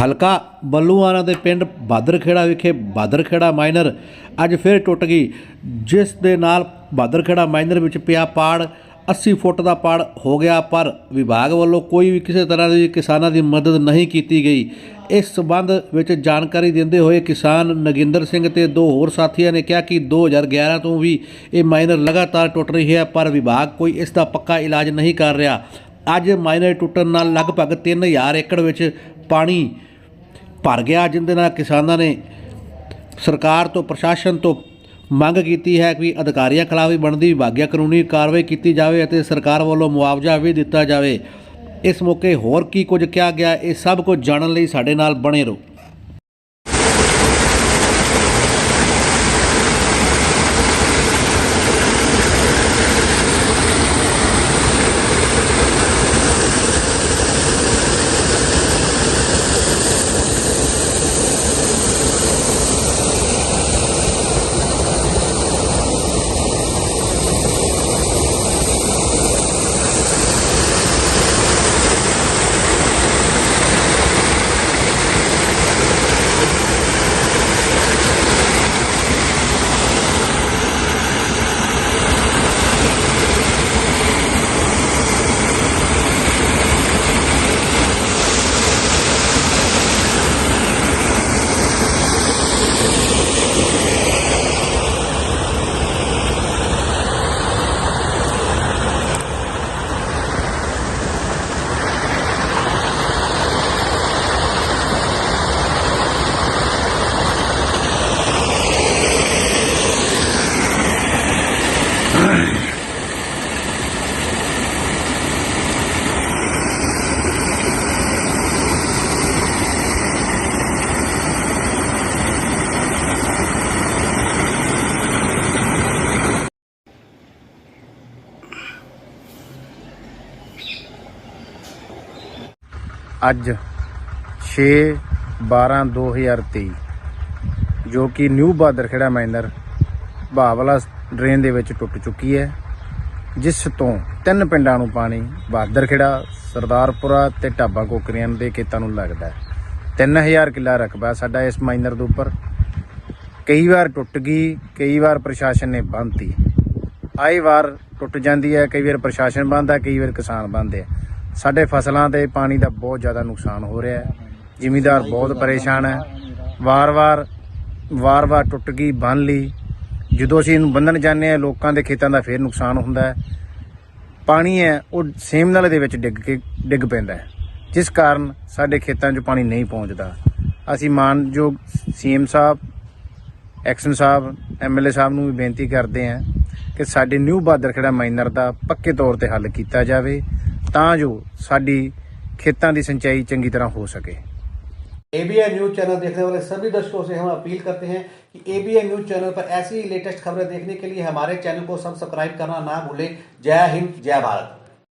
ਹਲਕਾ ਬੱਲੂਆਣਾ ਦੇ ਪਿੰਡ ਬਾਦਰਖੇੜਾ ਵਿਖੇ ਬਾਦਰਖੇੜਾ ਮਾਈਨਰ ਅੱਜ ਫਿਰ ਟੁੱਟ ਗਈ, ਜਿਸ ਦੇ ਨਾਲ ਬਾਦਰਖੇੜਾ ਮਾਈਨਰ ਵਿੱਚ ਪਿਆ ਪਾੜ 80 ਫੁੱਟ ਦਾ ਪਾੜ ਹੋ ਗਿਆ, ਪਰ ਵਿਭਾਗ ਵੱਲੋਂ ਕੋਈ ਵੀ ਕਿਸੇ ਤਰ੍ਹਾਂ ਦੀ ਕਿਸਾਨਾਂ ਦੀ ਮਦਦ ਨਹੀਂ ਕੀਤੀ ਗਈ। ਇਸ ਸਬੰਧ ਵਿੱਚ ਜਾਣਕਾਰੀ ਦਿੰਦੇ ਹੋਏ ਕਿਸਾਨ ਨਗਿੰਦਰ ਸਿੰਘ ਤੇ ਦੋ ਹੋਰ ਸਾਥੀਆਂ ਨੇ ਕਿਹਾ ਕਿ 2011 ਤੋਂ ਵੀ ਇਹ ਮਾਈਨਰ ਲਗਾਤਾਰ ਟੁੱਟ ਰਹੀ ਹੈ, ਪਰ ਵਿਭਾਗ ਕੋਈ ਇਸ ਦਾ ਪੱਕਾ ਇਲਾਜ ਨਹੀਂ ਕਰ ਰਿਹਾ। ਅੱਜ ਮਾਈਨਰ ਟੁੱਟਣ ਨਾਲ ਲਗਭਗ 3000 ਏਕੜ ਵਿੱਚ ਪਾਣੀ ਭਰ ਗਿਆ, ਜਿੰਦੇ ਨਾਲ ਕਿਸਾਨਾਂ ਨੇ ਸਰਕਾਰ ਤੋਂ, ਪ੍ਰਸ਼ਾਸਨ ਤੋਂ ਮੰਗ ਕੀਤੀ ਹੈ ਕਿ ਅਧਿਕਾਰੀਆਂ ਖਿਲਾਫ ਵੀ ਬਣਦੀ ਵਿਭਾਗੀय ਕਾਨੂੰਨੀ ਕਾਰਵਾਈ ਕੀਤੀ ਜਾਵੇ ਅਤੇ ਸਰਕਾਰ ਵੱਲੋਂ ਮੁਆਵਜ਼ਾ ਵੀ ਦਿੱਤਾ ਜਾਵੇ। ਇਸ ਮੌਕੇ ਹੋਰ ਕੀ ਕੁਝ ਕਿਹਾ ਗਿਆ, ਇਹ ਸਭ ਕੁਝ ਜਾਣਨ ਲਈ ਸਾਡੇ ਨਾਲ ਬਣੇ ਰਹੋ। ਅੱਜ 6 12 2023 ਜੋ ਕਿ new Badarkhera minor Bhawla drain ਦੇ ਵਿੱਚ ਟੁੱਟ ਚੁੱਕੀ ਹੈ, ਜਿਸ ਤੋਂ ਤਿੰਨ ਪਿੰਡਾਂ ਨੂੰ ਪਾਣੀ ਬਾਦਰਖੇੜਾ, ਸਰਦਾਰਪੁਰਾ ਤੇ ਢਾਬਾ ਕੋਕਰੀਆਂ ਦੇ ਖੇਤਾਂ ਨੂੰ ਲੱਗਦਾ ਹੈ। 3000 ਕਿੱਲਾ ਰਕਬਾ ਸਾਡਾ ਇਸ ਮਾਈਨਰ ਦੇ ਉੱਪਰ। ਕਈ ਵਾਰ ਟੁੱਟ ਗਈ, ਕਈ ਵਾਰ ਪ੍ਰਸ਼ਾਸਨ ਨੇ ਬੰਨ੍ਹਤੀ ਆਈ ਵਾਰ ਟੁੱਟ ਜਾਂਦੀ ਹੈ, ਕਈ ਵਾਰ ਪ੍ਰਸ਼ਾਸਨ ਬੰਨ੍ਹਦਾ ਕਈ ਵਾਰ ਕਿਸਾਨ ਬੰਨ੍ਹਦੇ ਆ ਸਾਡੇ ਫਸਲਾਂ ਤੇ ਪਾਣੀ ਦਾ ਬਹੁਤ ਜ਼ਿਆਦਾ ਨੁਕਸਾਨ ਹੋ ਰਿਹਾ ਹੈ। ਜ਼ਿਮੀਦਾਰ ਬਹੁਤ ਪਰੇਸ਼ਾਨ ਹੈ। ਵਾਰ-ਵਾਰ ਵਾਰ-ਵਾਰ ਟੁੱਟ ਗਈ ਬੰਨ ਲਈ। ਜਦੋਂ ਅਸੀਂ ਇਹਨੂੰ ਬੰਨਣ ਜਾਂਦੇ ਆ ਲੋਕਾਂ ਦੇ ਖੇਤਾਂ ਦਾ ਫੇਰ ਨੁਕਸਾਨ ਹੁੰਦਾ ਹੈ। ਪਾਣੀ ਹੈ, ਉਹ ਸੇਮ ਨਾਲੇ ਦੇ ਵਿੱਚ ਡਿੱਗ ਕੇ, ਡਿੱਗ ਪੈਂਦਾ ਹੈ। ਜਿਸ ਕਾਰਨ ਸਾਡੇ ਖੇਤਾਂ 'ਚ ਪਾਣੀ ਨਹੀਂ ਪਹੁੰਚਦਾ। ਅਸੀਂ ਮਾਨਯੋਗ ਸੀਐਮ ਸਾਹਿਬ, ਐਕਸ਼ਨ ਸਾਹਿਬ ਐਮਐਲਏ ਸਾਹਿਬ ਨੂੰ ਵੀ ਬੇਨਤੀ ਕਰਦੇ ਹਾਂ ਕਿ ਸਾਡੇ ਨਿਊ ਬਾਦਰਖੇੜਾ ਮਾਈਨਰ ਦਾ ਪੱਕੇ ਤੌਰ ਤੇ ਹੱਲ ਕੀਤਾ ਜਾਵੇ। ਤਾਂ ਜੋ ਸਾਡੀ ਖੇਤਾਂ ਦੀ ਸਿੰਚਾਈ ਚੰਗੀ ਤਰ੍ਹਾਂ ਹੋ ਸਕੇ एबीएन न्यूज चैनल देखने वाले सभी दर्शकों से हम अपील करते हैं कि एबीएन न्यूज चैनल पर ऐसी ही लेटेस्ट खबरें देखने के लिए हमारे चैनल को सब्सक्राइब करना ना भूलें जय हिंद जय भारत